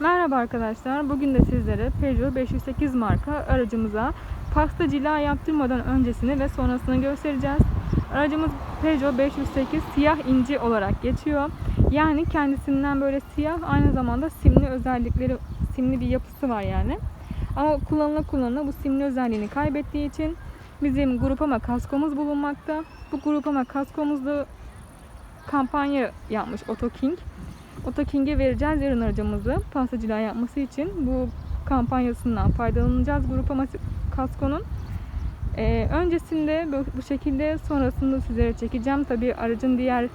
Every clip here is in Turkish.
Merhaba arkadaşlar. Bugün de sizlere Peugeot 508 marka aracımıza pasta cila yaptırmadan öncesini ve sonrasını göstereceğiz. Aracımız Peugeot 508 siyah inci olarak geçiyor. Yani kendisinden böyle siyah aynı zamanda simli özellikleri, simli bir yapısı var yani. Ama kullanıla kullanıla bu simli özelliğini kaybettiği için bizim grupama kaskomuz bulunmakta. Bu grupama kaskomuzda kampanya yapmış Auto King. Auto King'e vereceğiz yarın aracımızı pastacılığa yapması için. Bu kampanyasından faydalanacağız grupama kaskonun. Ee, öncesinde bu, şekilde sonrasında sizlere çekeceğim. Tabi aracın diğer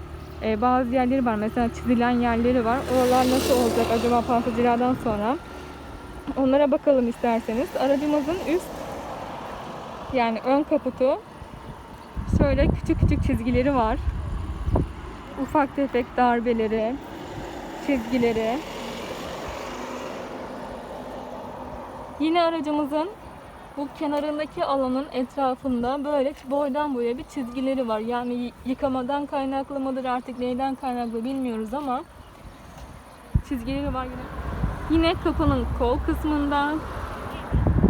e, bazı yerleri var. Mesela çizilen yerleri var. Oralar nasıl olacak acaba pastacılığa sonra? Onlara bakalım isterseniz. Aracımızın üst yani ön kaputu şöyle küçük küçük çizgileri var. Ufak tefek darbeleri, çizgileri. Yine aracımızın bu kenarındaki alanın etrafında böyle boydan boya bir çizgileri var. Yani yıkamadan kaynaklı mıdır artık neyden kaynaklı bilmiyoruz ama çizgileri var yine. Yine kapının kol kısmında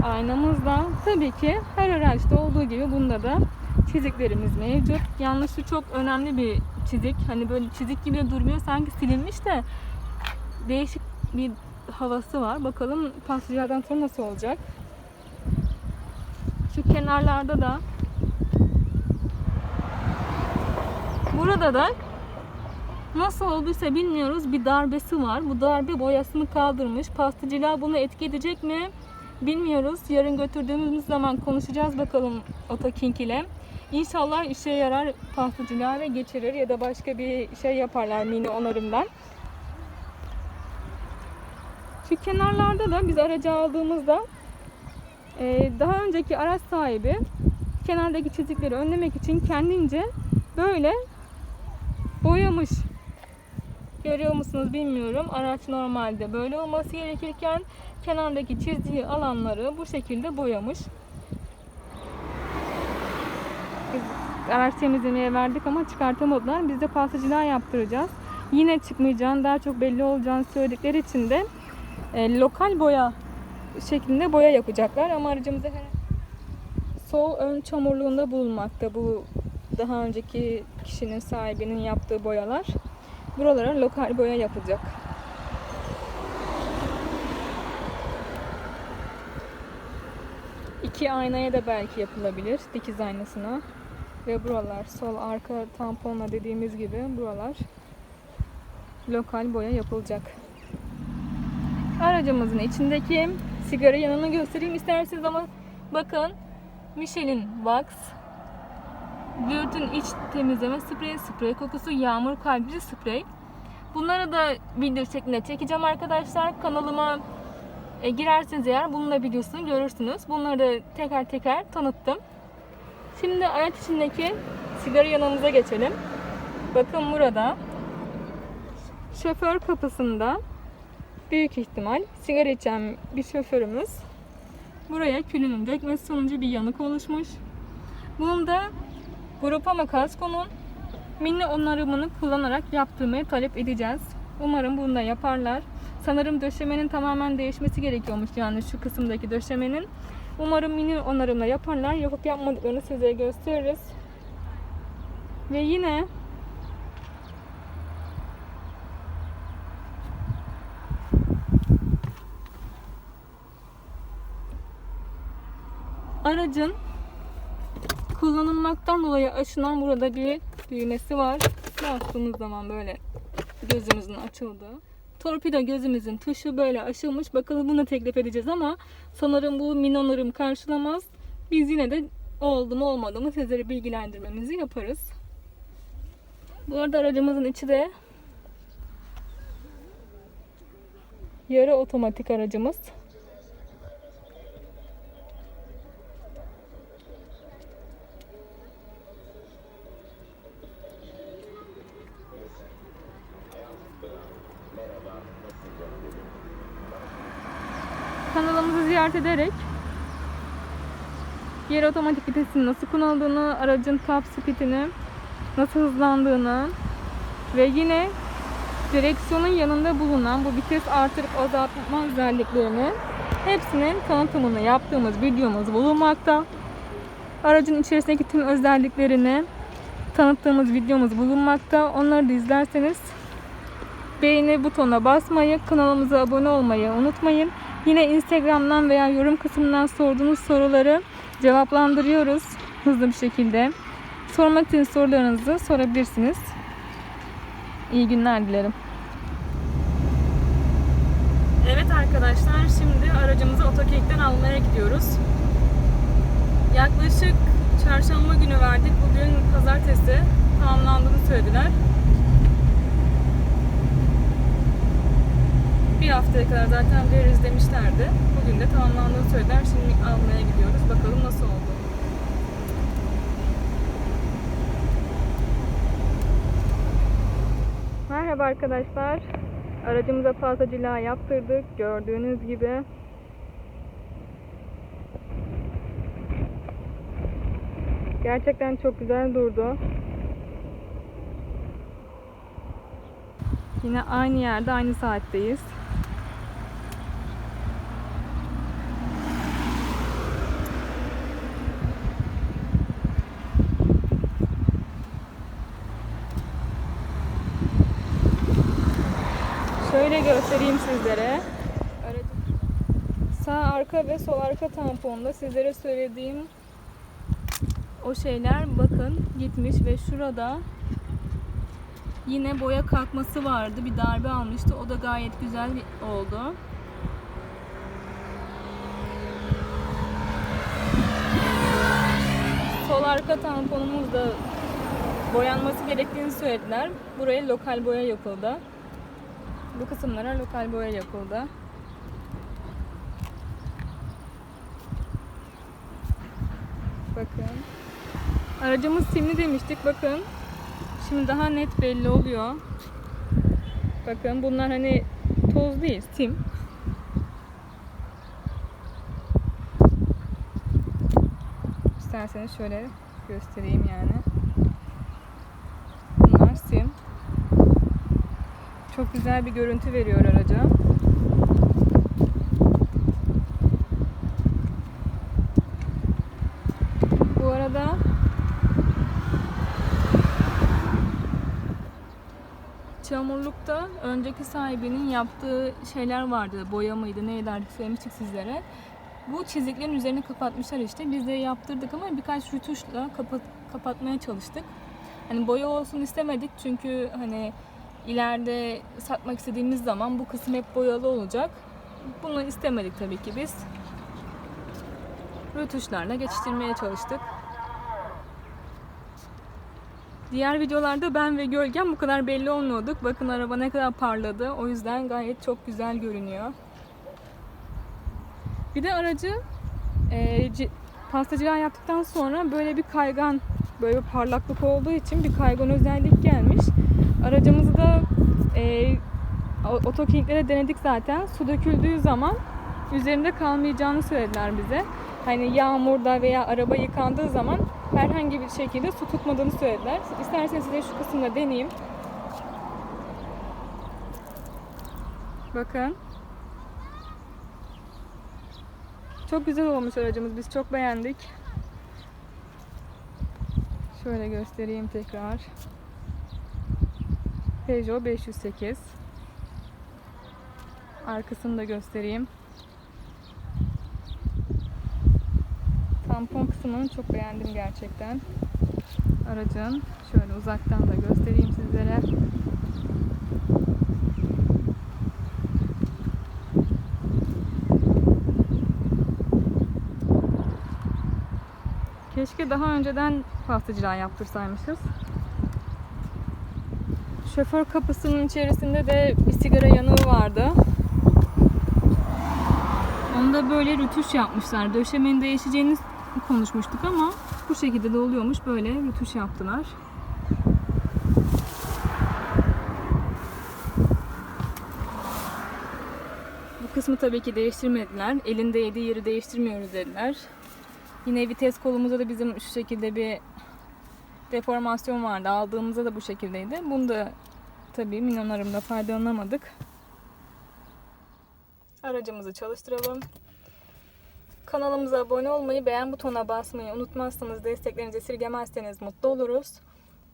aynamızda tabii ki her araçta olduğu gibi bunda da çiziklerimiz mevcut. Yalnız şu çok önemli bir çizik. Hani böyle çizik gibi durmuyor. Sanki silinmiş de değişik bir havası var. Bakalım pastacılardan sonra nasıl olacak. Şu kenarlarda da burada da nasıl olduysa bilmiyoruz bir darbesi var. Bu darbe boyasını kaldırmış. Pastacılar bunu etki edecek mi? Bilmiyoruz. Yarın götürdüğümüz zaman konuşacağız bakalım Auto King ile. İnşallah işe yarar pastacılar ve geçirir ya da başka bir şey yaparlar mini onarımdan. Şu kenarlarda da biz aracı aldığımızda e, daha önceki araç sahibi kenardaki çizikleri önlemek için kendince böyle boyamış. Görüyor musunuz bilmiyorum. Araç normalde böyle olması gerekirken kenardaki çizdiği alanları bu şekilde boyamış. Biz araç temizlemeye verdik ama çıkartamadılar. Biz de pastacılığa yaptıracağız. Yine çıkmayacağını, daha çok belli olacağını söyledikleri için de e, lokal boya şeklinde boya yapacaklar. Ama aracımıza her sol ön çamurluğunda bulunmakta bu daha önceki kişinin sahibinin yaptığı boyalar. Buralara lokal boya yapılacak. İki aynaya da belki yapılabilir. Dikiz aynasına. Ve buralar sol arka tamponla dediğimiz gibi buralar lokal boya yapılacak. Aracımızın içindeki sigara yanını göstereyim isterseniz ama bakın Michelin Wax Dört'ün iç temizleme spreyi, sprey kokusu, yağmur kalbici sprey. Bunları da video şeklinde çekeceğim arkadaşlar. Kanalıma e, girerseniz eğer bunun da videosunu görürsünüz. Bunları da teker teker tanıttım. Şimdi araç içindeki sigara yanımıza geçelim. Bakın burada şoför kapısında büyük ihtimal sigara içen bir şoförümüz buraya külünün dökmesi sonucu bir yanık oluşmuş. Bunun da Grupama Kasko'nun mini onarımını kullanarak yaptırmayı talep edeceğiz. Umarım bunu da yaparlar. Sanırım döşemenin tamamen değişmesi gerekiyormuş yani şu kısımdaki döşemenin. Umarım mini onarımla yaparlar. Yapıp yapmadıklarını size gösteririz. Ve yine aracın kullanılmaktan dolayı aşınan burada bir düğmesi var. Bastığımız zaman böyle gözümüzün açıldığı. Torpido gözümüzün tuşu böyle aşılmış. Bakalım bunu teklif edeceğiz ama sanırım bu minonarım karşılamaz. Biz yine de oldu mu olmadı mı sizlere bilgilendirmemizi yaparız. Bu arada aracımızın içi de yarı otomatik aracımız. Ziyaret ederek yer otomatik vitesinin nasıl kullanıldığını, aracın top speedini nasıl hızlandığını ve yine direksiyonun yanında bulunan bu vites artırıp azaltma özelliklerini hepsinin tanıtımını yaptığımız videomuz bulunmakta. Aracın içerisindeki tüm özelliklerini tanıttığımız videomuz bulunmakta. Onları da izlerseniz beğeni butonuna basmayı, kanalımıza abone olmayı unutmayın. Yine Instagram'dan veya yorum kısmından sorduğunuz soruları cevaplandırıyoruz hızlı bir şekilde. Sormak istediğiniz sorularınızı sorabilirsiniz. İyi günler dilerim. Evet arkadaşlar şimdi aracımızı otokekten almaya gidiyoruz. Yaklaşık çarşamba günü verdik. Bugün pazartesi tamamlandığını söylediler. Bir haftaya kadar zaten veririz demişlerdi. Bugün de tamamlandığını söylediler. Şimdi almaya gidiyoruz. Bakalım nasıl oldu. Merhaba arkadaşlar. Aracımıza fazla cila yaptırdık. Gördüğünüz gibi. Gerçekten çok güzel durdu. Yine aynı yerde aynı saatteyiz. Şöyle göstereyim sizlere. Sağ arka ve sol arka tamponda sizlere söylediğim o şeyler bakın gitmiş ve şurada yine boya kalkması vardı. Bir darbe almıştı. O da gayet güzel oldu. Sol arka tamponumuz da boyanması gerektiğini söylediler. Buraya lokal boya yapıldı. Bu kısımlara lokal boya yapıldı. Bakın. Aracımız simli demiştik. Bakın. Şimdi daha net belli oluyor. Bakın bunlar hani toz değil, sim. İsterseniz şöyle göstereyim yani. Bunlar sim. Çok güzel bir görüntü veriyor araca. Bu arada çamurlukta önceki sahibinin yaptığı şeyler vardı. Boya mıydı neydi artık söylemiştik sizlere. Bu çiziklerin üzerini kapatmışlar işte. Biz de yaptırdık ama birkaç rütuşla kapat, kapatmaya çalıştık. Hani boya olsun istemedik çünkü hani ileride satmak istediğimiz zaman bu kısım hep boyalı olacak. Bunu istemedik tabii ki biz. Rötuşlarla geçiştirmeye çalıştık. Diğer videolarda ben ve gölgem bu kadar belli olmuyorduk. Bakın araba ne kadar parladı. O yüzden gayet çok güzel görünüyor. Bir de aracı e, pastacılığa yaptıktan sonra böyle bir kaygan, böyle bir parlaklık olduğu için bir kaygan özellik gelmiş. Aracımızı da e, o- otokinklere denedik zaten. Su döküldüğü zaman üzerinde kalmayacağını söylediler bize. Hani yağmurda veya araba yıkandığı zaman herhangi bir şekilde su tutmadığını söylediler. İsterseniz size şu kısımda deneyeyim. Bakın. Çok güzel olmuş aracımız. Biz çok beğendik. Şöyle göstereyim tekrar. Peugeot 508. Arkasını da göstereyim. Tampon kısmını çok beğendim gerçekten. Aracın şöyle uzaktan da göstereyim sizlere. Keşke daha önceden pastacılığa yaptırsaymışız. Şoför kapısının içerisinde de bir sigara yanığı vardı. Onda böyle rütuş yapmışlar. Döşemenin değişeceğini konuşmuştuk ama bu şekilde de oluyormuş. Böyle rütuş yaptılar. Bu kısmı tabii ki değiştirmediler. Elinde yediği yeri değiştirmiyoruz dediler. Yine vites kolumuzda da bizim şu şekilde bir deformasyon vardı. Aldığımızda da bu şekildeydi. Bunu da tabii minyonlarımda faydalanamadık. Aracımızı çalıştıralım. Kanalımıza abone olmayı, beğen butonuna basmayı unutmazsanız desteklerinizi esirgemezseniz mutlu oluruz.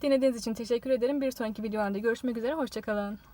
Dinlediğiniz için teşekkür ederim. Bir sonraki videolarda görüşmek üzere. Hoşçakalın.